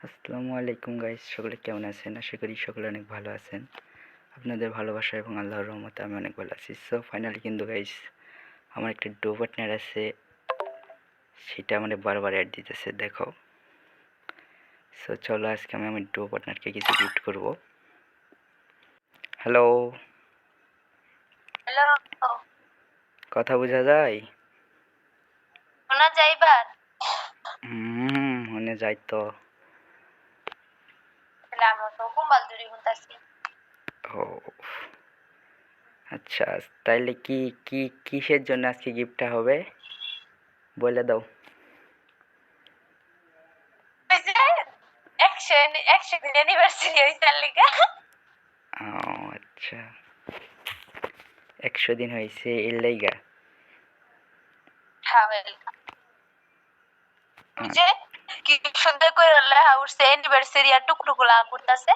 আসসালামু আলাইকুম গাইস সকলে কেমন আছেন? আশা করি সকলে অনেক ভালো আছেন। আপনাদের ভালোবাসা এবং আল্লাহর রহমতে আমি অনেক ভালো আছি। সো ফাইনালি কিন্তু গাইস আমার একটা ডো পার্টনার আছে। সেটা মানে বারবার অ্যাড দিতেছে দেখো। সো চলো আজকে আমি আমার ডো পার্টনারকে কিছু গিফট করব। হ্যালো হ্যালো কথা বোঝা যায়? শোনা যাইবার? হুম মনে যায় তো তাহলে আমরা তো কুম্বাল দূরি ও আচ্ছা তাইলে কি কি কিসের জন্য আজকে গিফটটা হবে বলে দাও একশো দিন অ্যানিভার্সারি হয়েছে লিগা ও আচ্ছা একশো দিন হয়েছে এর লাইগা হ্যাঁ কি সুন্দর করে লেখা উঠছে অ্যানিভার্সারি আর টুকটুকু লাগা করতেছে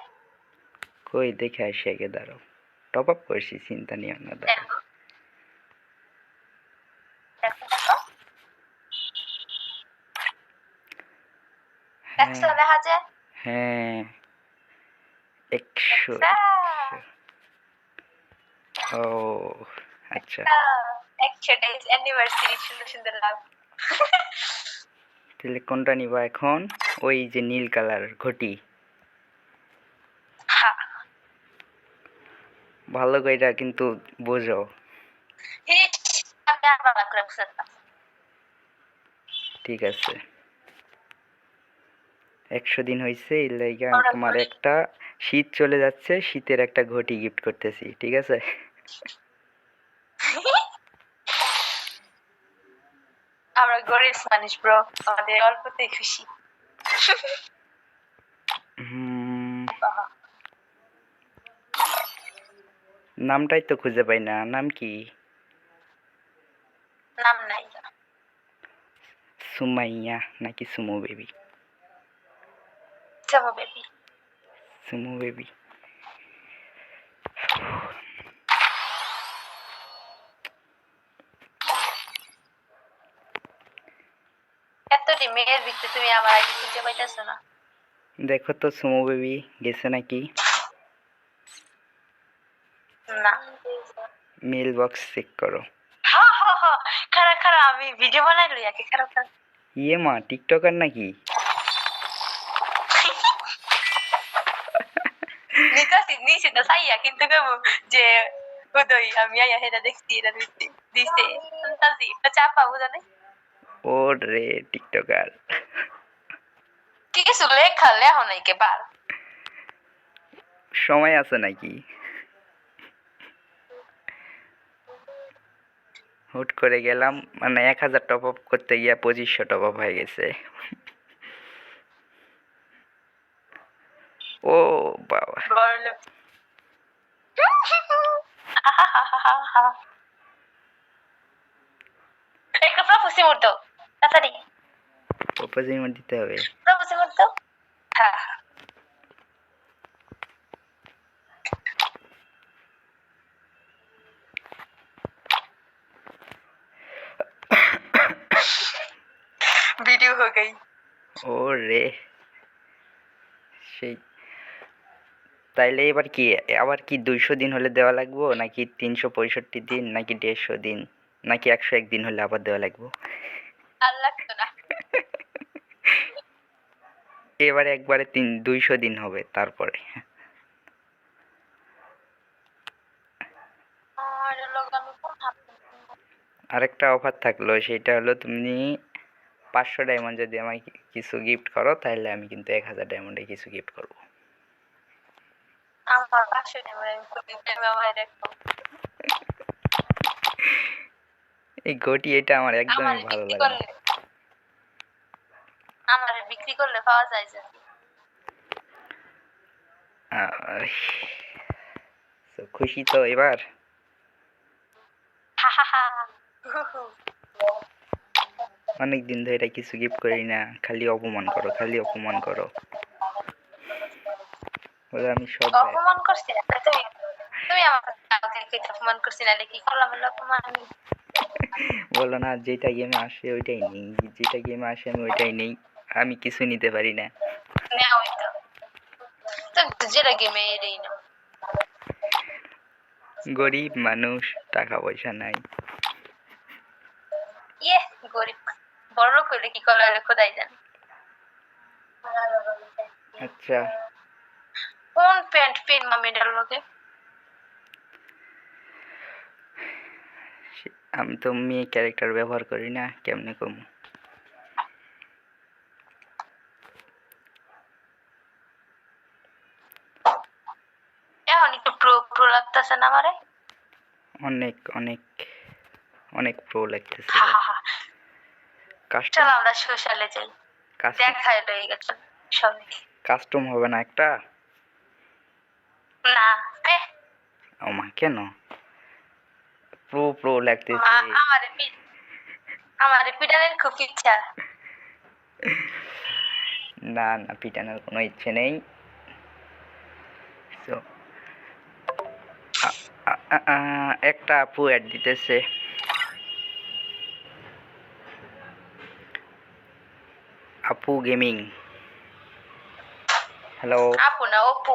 কই দেখে আসি আগে দাঁড়াও টপ আপ করছি চিন্তা নিও না দাঁড়াও হ্যাঁ হ্যাঁ একশো। ও আচ্ছা একশো ডেজ অ্যানিভার্সারি সুন্দর সুন্দর লাভ তাহলে কোনটা নিবা এখন ওই যে নীল কালার ঘটি। ভালো কইরা কিন্তু বোঝো। আমি ঠিক আছে। একশো দিন হয়েছে এর লাইগা আমরা তোমার একটা শীত চলে যাচ্ছে শীতের একটা ঘটি গিফট করতেছি ঠিক আছে? আমরা গরিব মানুষ ব্রো আমাদের অল্পতেই খুশি। নামটাই তো খুঁজে পাই না। নাম কি? নাম নাই। সুমাইয়া নাকি সুমো বেবি? যাব বেবি। সুমো বেবি। মেয়ের ভিতরে তুমি আমার আগে খুঁজে পাইতেছো না। দেখো তো সুমো বেবি গেছে নাকি? না। মেল বক্স চেক করো খারা খারা আমি ভিডিও বানাই লই আগে খারাপ ইয়ে মা টিকটকার নাকি? নিতাছি নিছি তো সাইয়া কিন্তু কেমন যে উদয় আমি আয়া হেটা দেখছি এটা দিছি। দিছে চাপা বুঝা নাই? ও রে টিকটকার কি কিছু লেখা লেখো নাই কে বার? সময় আছে নাকি? হুট করে গেলাম মানে এক হাজার টপ আপ করতে গিয়ে পঁচিশশো টপ আপ হয়ে গেছে। ও বাবা। একটা মোড দাও। তাড়াতাড়ি প্রপোজিং দিতে হবে প্রপোজি মোড দাও হ্যাঁ হ্যাঁ। वीडियो हो गई ও রে সেই তাইলে এবার কি আবার কি দুইশো দিন হলে দেওয়া লাগবো নাকি তিনশো পঁয়ষট্টি দিন নাকি দেড়শো দিন নাকি একশো এক দিন হলে আবার দেওয়া লাগবো না। এবারে একবারে তিন দুইশো দিন হবে তারপরে। আরেকটা অফার থাকল সেটা হলো তুমি পাঁচশো ডায়মন্ড যদি আমায় কিছু গিফট করো তাহলে আমি কিন্তু এক হাজার ডায়মন্ডে কিছু গিফট করব। আমার পাশে নেই আমি কবি প্রেমে আমার দেখো এই ঘটি এটা আমার একদমই ভালো লাগে আমার বিক্রি করলে পাওয়া যায় যে। খুশি তো এবার। অনেক দিন ধরে কিছু গিফট করি না খালি অপমান করো খালি অপমান করো। বলে আমি সব অপমান করছি না তুমি তুমি আমার কাউকে অপমান করছি না কি করলাম? অপমান। আমি বলো না যেটা গেমে আসে ওইটাই নেই। যেটা গেমে আসে আমি ওইটাই নেই। আমি কিছু নিতে পারি না। যেটা গেমে এরেই গরিব মানুষ টাকা পয়সা নাই। ইয়ে গরিব বড় লোক হইলে কি করা হলে খোদাই জানে। আচ্ছা। কোন প্যান্ট পেন মামিটার লোকে সে- আমি তো মেয়ে ক্যারেক্টার ব্যবহার করি না কেমনে কম? অনেক অনেক অনেক প্রো লাগতেছে। কাস্টম আমরা সোশ্যালে যাই। দেখাই লই গেছে সবাই কাস্টম হবে না একটা? না এ ওমা কেন প্রো প্রো লাগতেছে আমারে আমারে পিটানের খুব ইচ্ছা। না না পিটানোর কোনো ইচ্ছে নেই। আ- একটা আপু অ্যাড দিতেছে। আপু গেমিং হ্যালো আপু না অপু।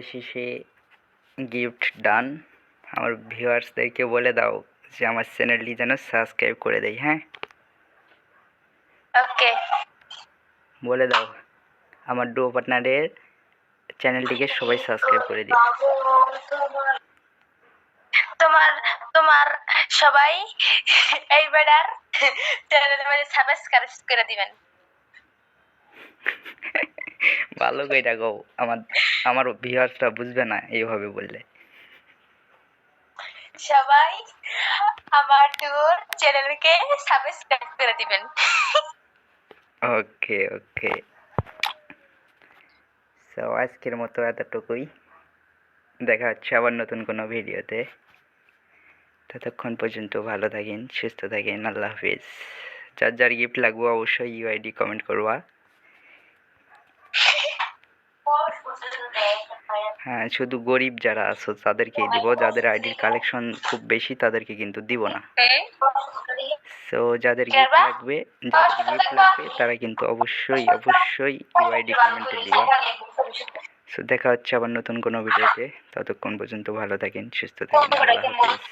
অবশেষে গিফট ডান আমার ভিউয়ার্সদেরকে বলে দাও যে আমার চ্যানেলটি যেন সাবস্ক্রাইব করে দেয় হ্যাঁ? ওকে। বলে দাও আমার ডো পার্টনারের চ্যানেলটিকে সবাই সাবস্ক্রাইব করে দিও। তোমার তোমার সবাই এই বেড়ার চ্যানেলের মধ্যে সাবস্ক্রাইব করে দিবেন। ভালো কইটা গো আমার আমার ভিউয়ার্সরা বুঝবে না এইভাবে বললে। সবাই আমার টুর চ্যানেলকে সাবস্ক্রাইব করে দিবেন। ওকে ওকে সো আজকের মতো এতটুকুই। দেখা হচ্ছে আবার নতুন কোনো ভিডিওতে। ততক্ষণ পর্যন্ত ভালো থাকেন সুস্থ থাকেন আল্লাহ হাফিজ। যার যার গিফট লাগবে অবশ্যই ইউআইডি কমেন্ট করবা। হ্যাঁ শুধু গরিব যারা আছো তাদেরকেই দিব। যাদের আইডির কালেকশন খুব বেশি তাদেরকে কিন্তু দিব না। সো যাদের গিফট লাগবে যাদের গিফট লাগবে তারা কিন্তু অবশ্যই অবশ্যই ইউআইডি কমেন্টে দিবা। সো দেখা হচ্ছে আবার নতুন কোনো ভিডিওতে। ততক্ষণ পর্যন্ত ভালো থাকেন সুস্থ থাকেন আল্লাহ হাফিজ।